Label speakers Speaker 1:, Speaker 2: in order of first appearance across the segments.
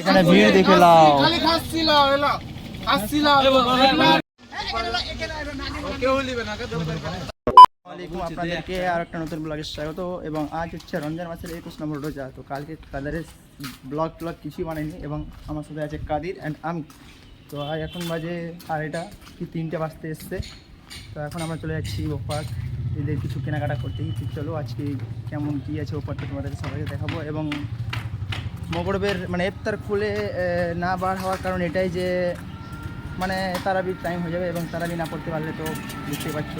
Speaker 1: এখানে ভিড় দেখে লাও। আসসালামাইকুম আপনাদেরকে আর একটা নতুন ব্লগে স্বাগত এবং আজ হচ্ছে রমজান মাসের একুশ নম্বর রোজা তো কালকে কাদারের ব্লগ ট্লগ কিছুই বানাইনি এবং আমার সাথে আছে কাদির অ্যান্ড আমি। তো আজ এখন বাজে আড়াইটা কি তিনটে বাজতে এসছে। তো এখন আমরা চলে যাচ্ছি ওপার। এদের কিছু কেনাকাটা করতেই চলো আজকে কেমন কী আছে ওপারটা তোমাদের সবাইকে দেখাবো এবং মগরবের মানে ইফতার খুলে না বার হওয়ার কারণ এটাই যে মানে তারাবির টাইম হয়ে যাবে এবং তারাবি না পড়তে পারলে তো বুঝতেই পারছ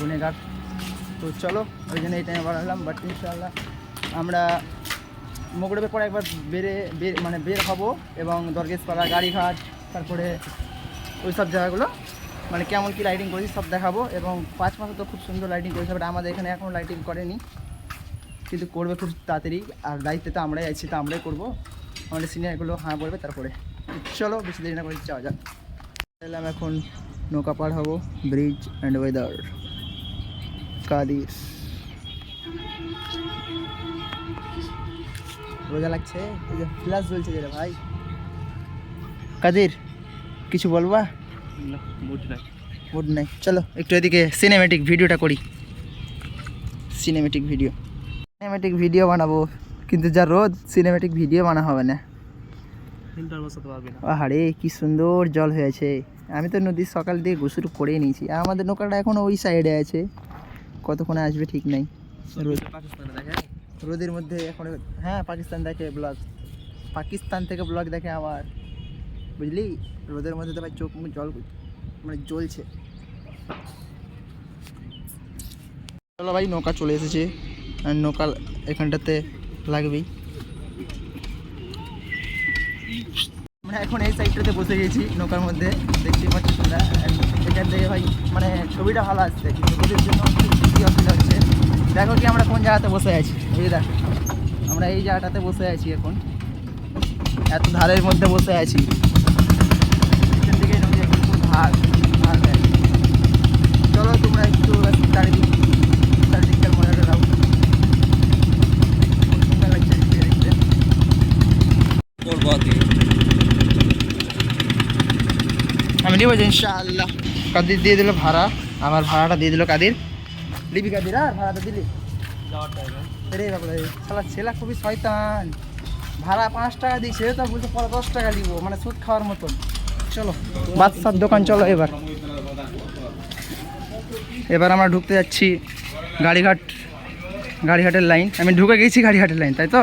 Speaker 1: গুনেগার তো চলো, ওই জন্য এই টাইমে বার হলাম বাট ইনশাআল্লাহ আমরা মগরবের পরে একবার বেরে বের মানে বের হব এবং দরগেজপাড়া, গাড়িঘাট, তারপরে ওই সব জায়গাগুলো মানে কেমন কি লাইটিং করেছি সব দেখাবো এবং পাঁচ মাসে তো খুব সুন্দর লাইটিং করেছে বাট আমাদের এখানে এখনও লাইটিং করেনি। কিন্তু করবে খুব তাড়াতাড়ি। আর দায়িত্বে তো আমরাই আছি তো আমরাই করব। আমাদের সিনিয়রগুলো হ্যাঁ বলবে তারপরে। চলো বেশি দেরি না করে যাওয়া যাক। এলাম এখন নৌকা পার হব ব্রিজ অ্যান্ড ওয়েদার কাদির রোজা লাগছে? ফ্ল্যাশ জ্বলছে যেটা ভাই। কাদির কিছু বলবা? মুড নাই। চলো একটু এদিকে সিনেমেটিক ভিডিওটা করি। সিনেমেটিক ভিডিও সিনেমেটিক ভিডিও বানাবো। কিন্তু যা রোদ সিনেমেটিক ভিডিও বানা হবে না। আহারে কি সুন্দর জল হয়েছে আমি তো নদীর সকাল দিয়ে গোসল করে নিয়েছি। আর আমাদের নৌকাটা এখন ওই সাইডে আছে। কতক্ষণে আসবে ঠিক নাই। রোদ রোদের মধ্যে এখন হ্যাঁ পাকিস্তান দেখে ব্লগ পাকিস্তান থেকে ব্লগ দেখে আবার। বুঝলি? রোদের মধ্যে তো ভাই চোখ মুখ জল মানে জ্বলছে। চলো ভাই নৌকা চলে এসেছে। নৌকা এখানটাতে লাগবেই। আমরা এখন এই সাইডটাতে বসে গেছি, নৌকার মধ্যে। দেখতে পাচ্ছি তোমরা। এখান থেকে ভাই মানে ছবিটা ভালো আসছে। রোদের জন্য একটু অসুবিধা হচ্ছে। দেখো কি আমরা কোন জায়গাতে বসে আছি। এই দেখো, আমরা এই জায়গাটাতে বসে আছি এখন। এত ধারের মধ্যে বসে আছি। এখান থেকে নদী খুব ভাগ ভাগ চলো তোমরা একটু চারিদিক চারিদিকটার মজাটা দাও খুব সুন্দর লাগছে দেখতে আমি নিব যে ইনশাআল্লাহ। কাদির দিয়ে দিল ভাড়া আমার ভাড়াটা দিয়ে দিল কাদির। লিবি কাদির আর ভাড়াটা দিলি? রে বাবা শালা ছেলা খুবই শয়তান। ভাড়া পাঁচ টাকা দিয়েছে তো বলছে পরে দশ টাকা দিব মানে সুদ খাওয়ার মতন। চলো বাদশার দোকান চলো এবার। এবার আমরা ঢুকতে যাচ্ছি গাড়িঘাট গাড়িঘাটের লাইন। আমি ঢুকে গেছি গাড়িঘাটের লাইন তাই তো?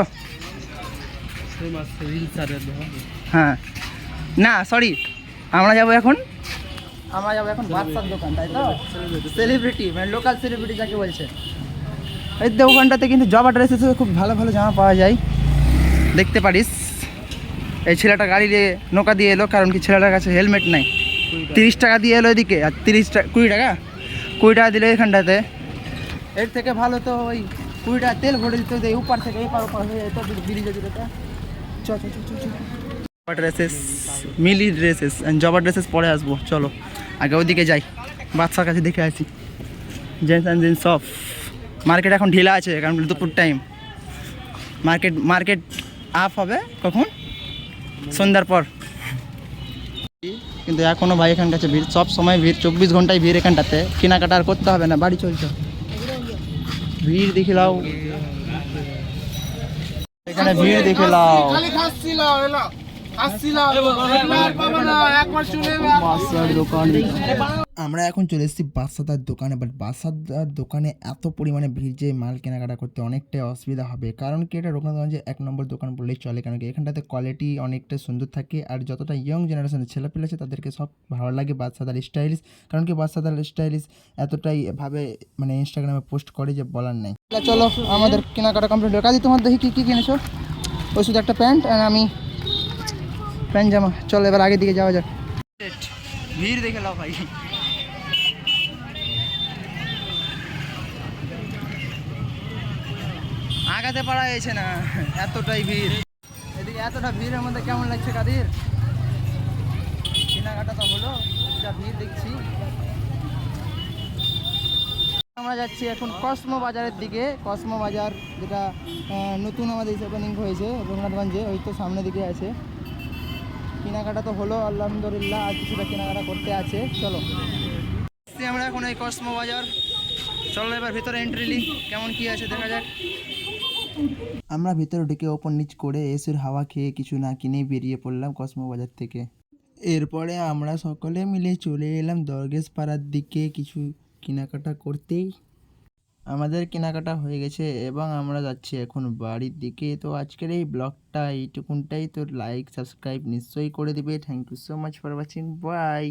Speaker 1: হ্যাঁ। না সরি আমরা যাব এখন? আমরা যাব এখন বাদশার দোকান তাই তো? সেলিব্রিটি মানে লোকাল সেলিব্রিটি যাকে বলছে। এই দোকানটাতে কিন্তু জবা ড্রেসেস খুব ভালো ভালো জামা পাওয়া যায়। দেখতে পারিস। এই ছেলেটা গাড়ি দিয়ে নৌকা দিয়ে এলো কারণ কি ছেলেটার কাছে হেলমেট নাই। তিরিশ টাকা দিয়ে এলো এদিকে আর তিরিশ টাকা কুড়ি টাকা? কুড়ি টাকা দিলে এখানটাতে। এর থেকে ভালো তো ওই কুড়ি টাকা তেল ভরে দিতে এই উপার থেকে এপার ওপার হয়ে যেত ব্রিজে দিতে Joba dresses Mili dresses Joba dresses পরে আসব, চলো। আগে ওদিকে যাই, বাচ্চার কাছে দেখে আসি। জেন্টস অ্যান্ড জেন্টস সব মার্কেট এখন ঢিলা আছে, কারণ দুপুর টাইম মার্কেট মার্কেট আপ হবে কখন? সন্ধ্যার পর। কিন্তু এখনও ভাই এখান কাছে ভিড়, সব সময় ভিড়, চব্বিশ ঘন্টায় ভিড় এখানটাতে। কেনাকাটা আর করতে হবে না, বাড়ি চলছে ভিড় দেখে লাও। এখানে ভিড় দেখে লাও।
Speaker 2: খালি খাচ্ছিল এলো। খাচ্ছিল পাবো না একবার চলে
Speaker 1: বাসার দোকান। আমরা এখন চলে এসেছি বাসাদার দোকানে বাট বাসাদার দোকানে এত পরিমাণে ভিড় যে মাল কেনাকাটা করতে অনেকটাই অসুবিধা হবে। কারণ কি এটা রঘুনাথগঞ্জে এক নম্বর দোকান বললেই চলে কেন কি এখানটাতে কোয়ালিটি অনেকটা সুন্দর থাকে আর যতটা ইয়ং জেনারেশনের ছেলেপেলে আছে তাদেরকে সব ভালো লাগে বাদশাদার স্টাইলিশ কারণ কি বাদশাদার স্টাইলিশ এতটাই ভাবে মানে ইনস্টাগ্রামে পোস্ট করে যে বলার নাই। চলো আমাদের কেনাকাটা কমপ্লিট হলো কাজী, তোমার দেখি কী কী কিনেছো? ওই শুধু একটা প্যান্ট আর আমি প্যান্ট জামা চলো এবার আগের দিকে যাওয়া যাক। ভিড় দেখে লাও ভাই আগাতে পারা গেছে না। এতটাই ভিড়। এদিকে এতটা ভিড়ের মধ্যে কেমন লাগছে কাদের? কেনাকাটা তো হলো, যা ভিড় দেখছি। আমরা যাচ্ছি এখন কসমো বাজারের দিকে। কসমো বাজার যেটা নতুন আমাদের ওপেনিং হয়েছে রঘুনাথগঞ্জে ওই তো সামনের দিকে আছে। কেনাকাটা তো হলো, আলহামদুলিল্লাহ, আর কিছুটা কেনাকাটা করতে আছে। চলো। আমরা এখন এই কসমো বাজার। চলো এবার ভিতরে এন্ট্রি কেমন কি আছে দেখা যাক। আমরা ভিতরে ঢুকে ওপর নিচ করে এসির হাওয়া খেয়ে কিছু না কিনেই বেরিয়ে পড়লাম কসমো বাজার থেকে। এরপরে আমরা সকলে মিলে চলে এলাম দরগেশ পাড়ার দিকে কিছু কেনাকাটা করতেই। আমাদের কেনাকাটা হয়ে গেছে এবং আমরা যাচ্ছি এখন বাড়ির দিকে। তো আজকের এই ব্লগটা এইটুকুনটাই। তো লাইক সাবস্ক্রাইব নিশ্চয়ই করে দিবে। Thank you so much for watching bye